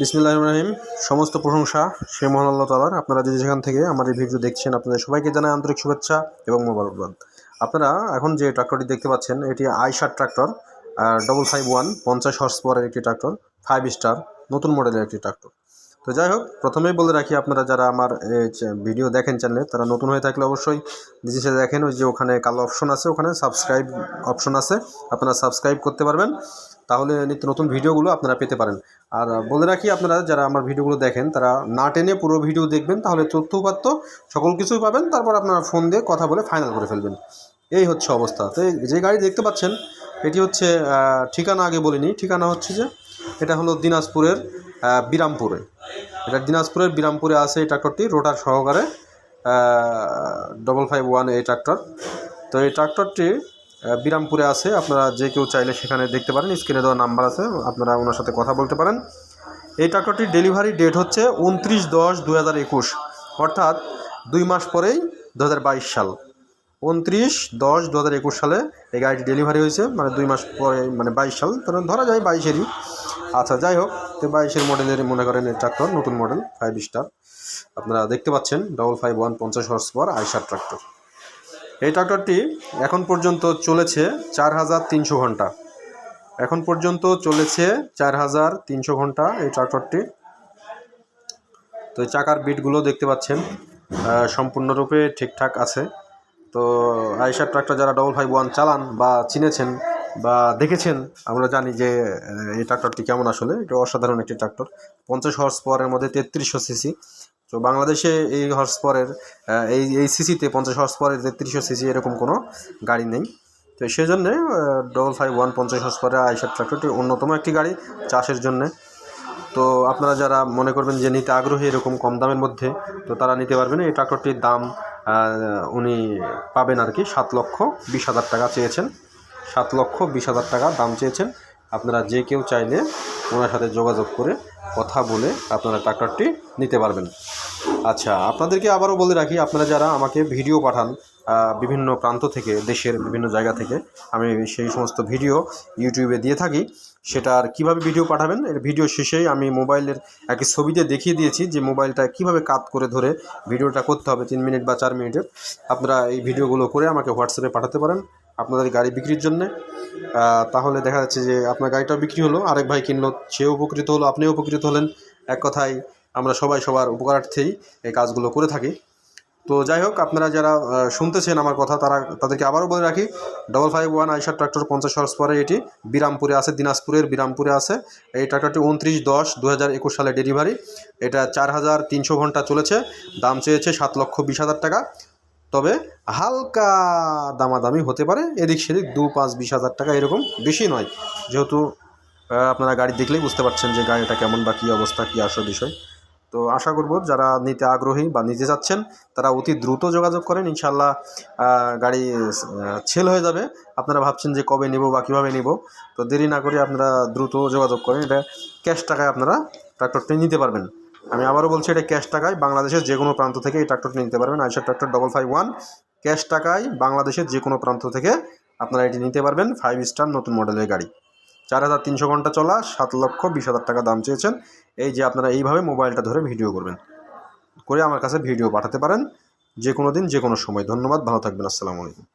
বিসমিল্লাহ রহিম। সমস্ত প্রশংসা সে মহান আল্লাহ তালার আপনারা যে যেখান থেকে আমার এই ভিডিও দেখছেন, আপনাদের সবাইকে জানাই আন্তরিক শুভেচ্ছা এবং মোবারকবাদ। আপনারা এখন যে ট্রাক্টরটি দেখতে পাচ্ছেন, এটি Eicher tractor double five one পঞ্চাশ হর্স পাওয়ারের একটি ট্রাক্টর ফাইভ স্টার নতুন মডেলের একটি ট্রাক্টর। তো যাই হোক, প্রথমেই বলে রাখি আপনারা যারা আমার ভিডিও দেখেন চ্যানেলে তারা নতুন হয়ে থাকলে অবশ্যই নিজে দেখেন ওই যে ওখানে কালো অপশন আছে, ওখানে সাবস্ক্রাইব অপশন আছে, আপনারা সাবস্ক্রাইব করতে পারবেন। তাহলে নিত্য নতুন ভিডিওগুলো আপনারা পেতে পারেন। আর বলে রাখি আপনারা যারা আমার ভিডিওগুলো দেখেন, তারা না টেনে পুরো ভিডিও দেখবেন, তাহলে তথ্য উপাত্ত সকল কিছুই পাবেন, তারপর আপনারা ফোন দিয়ে কথা বলে ফাইনাল করে ফেলবেন। এই হচ্ছে অবস্থা। তো যে গাড়ি দেখতে পাচ্ছেন, এটি হচ্ছে ঠিকানা আগে বলিনি, ঠিকানা হচ্ছে যে, এটা হলো দিনাজপুরের বিরামপুরে। এটা দিনাজপুরের বিরামপুরে আছে এই ট্রাক্টরটি রোটার সহকারে ডবল ফাইভ ওয়ান এই ট্রাক্টর তো এই ট্রাক্টরটি বিরামপুরে আছে, আপনারা যে কেউ চাইলে সেখানে দেখতে পারেন স্ক্রিনে দেওয়া নাম্বার আছে, আপনারা ওনার সাথে কথা বলতে পারেন। এই ট্রাক্টরটির ডেলিভারি ডেট হচ্ছে উনত্রিশ দশ দু হাজার একুশ, অর্থাৎ দুই মাস পরেই দু হাজার বাইশ সাল। উনত্রিশ দশ দু হাজার একুশ সালে এই গাড়িটি ডেলিভারি হয়েছে মানে দুই মাস পরে মানে বাইশ সাল ধরা যায় বাইশেরই। আচ্ছা যাই হোক, তো বাইশের মডেলের মনে করেন ট্রাক্টর নতুন মডেল ফাইভ স্টার আপনারা দেখতে পাচ্ছেন ডবল ফাইভ ওয়ান পঞ্চাশ হর্স পাওয়ার আইসার ট্রাক্টর এই ট্রাক্টরটি এখন পর্যন্ত চলেছে চার হাজার তিনশো ঘণ্টা। এখন পর্যন্ত চলেছে চার হাজার তিনশো ঘণ্টা এই ট্রাক্টরটি তো চাকার বিটগুলো দেখতে পাচ্ছেন সম্পূর্ণরূপে ঠিকঠাক আছে। তো আইসার ট্রাক্টর যারা ডবল ফাইভ ওয়ান চালান বা চিনেছেন বা দেখেছেন, আমরা জানি যে এই ট্রাক্টরটি কেমন আসলে? এটা অসাধারণ একটি ট্রাক্টর পঞ্চাশ হর্স পাওয়ারের মধ্যে তেত্রিশশো সিসি তো বাংলাদেশে এই হর্স পাওয়ারের এই এই সিসিতে পঞ্চাশ হর্স পাওয়ারের তেত্রিশশো সিসি এরকম কোনো গাড়ি নেই। তো সেই জন্যে ডবল ফাইভ ওয়ান পঞ্চাশ হর্স পাওয়ারের আইসার ট্রাক্টরটি অন্যতম একটি গাড়ি চাষের জন্যে। তো আপনারা যারা মনে করবেন যে নিতে আগ্রহী এরকম কম দামের মধ্যে, তো তারা নিতে পারবেন। এই ট্রাক্টরটির দাম উনি পাবেন আর কি সাত লক্ষ বিশ হাজার টাকা চেয়েছেন। সাত লক্ষ বিশ হাজার টাকা দাম চেয়েছেন। আপনারা যে কেউ চাইলে ওনার সাথে যোগাযোগ করে কথা বলে আপনারা ট্রাক্টরটি নিতে পারবেন। আচ্ছা আপনাদেরকে আবারও বলে রাখি, আপনারা যারা আমাকে ভিডিও পাঠান বিভিন্ন প্রান্ত থেকে, দেশের বিভিন্ন জায়গা থেকে, আমি সেই সমস্ত ভিডিও ইউটিউবে দিয়ে থাকি সেটার কীভাবে ভিডিও পাঠাবেন, এর ভিডিও শেষেই আমি মোবাইলের একটি ছবিতে দেখিয়ে দিয়েছি যে মোবাইলটা কীভাবে কাত করে ধরে ভিডিওটা করতে হবে, তিন মিনিট বা চার মিনিটের। আপনারা এই ভিডিওগুলো করে আমাকে হোয়াটসঅ্যাপে পাঠাতে পারেন আপনাদের গাড়ি বিক্রির জন্যে। তাহলে দেখা যাচ্ছে যে আপনার গাড়িটাও বিক্রি হলো, আরেক ভাই কিনলো, সেও উপকৃত হলো, আপনিও উপকৃত হলেন। এক কথায় আমরা সবাই সবার উপকারার্থেই এই কাজগুলো করে থাকি। তো যাই হোক, আপনারা যারা শুনতেছেন আমার কথা, তারা, তাদেরকে আবারও বলে রাখি double five one Eicher tractor পঞ্চাশ হর্স পরে এটি বিরামপুরে আছে, দিনাজপুরের বিরামপুরে আছে। এই ট্রাক্টরটি উনত্রিশ দশ দু সালে ডেলিভারি এটা চার হাজার তিনশো ঘণ্টা চলেছে, দাম চেয়েছে সাত লক্ষ বিশ হাজার টাকা। তবে হালকা দামাদামি হতে পারে। এদিক সেদিক দু পাঁচ বিশ হাজার টাকা এরকম বেশি নয়। যেহেতু আপনারা গাড়ি দেখলেই বুঝতে পারছেন যে গাড়িটা কেমন বা কী অবস্থা, কী আসল বিষয়। তো আশা করব যারা নিতে আগ্রহী বা নিতে যাচ্ছেন তারা অতি দ্রুত যোগাযোগ করেন। ইনশাল্লাহ গাড়ি ছেল হয়ে যাবে। আপনারা ভাবছেন যে কবে নেব বা কীভাবে নেব, তো দেরি না করে আপনারা দ্রুত যোগাযোগ করেন। এটা ক্যাশ টাকায় আপনারা ট্রাক্টরটি নিতে পারবেন। আমি আবারও বলছি, এটা ক্যাশ টাকায় বাংলাদেশের যে কোনো প্রান্ত থেকে এই ট্রাক্টরটি নিতে পারবেন। Eicher tractor double five one cash টাকায় বাংলাদেশের যে কোনো প্রান্ত থেকে আপনারা এটি নিতে পারবেন ফাইভ স্টার নতুন মডেলের গাড়ি। চার হাজার তিনশো ঘণ্টা চলা, সাত লক্ষ বিশ হাজার টাকা দাম চেয়েছেন। এই যে আপনারা এইভাবে মোবাইলটা ধরে ভিডিও করবেন, করে আমার কাছে ভিডিও পাঠাতে পারেন। যে কোনো দিন যে কোনো সময়। ধন্যবাদ, ভালো থাকবেন, আসসালামু আলাইকুম।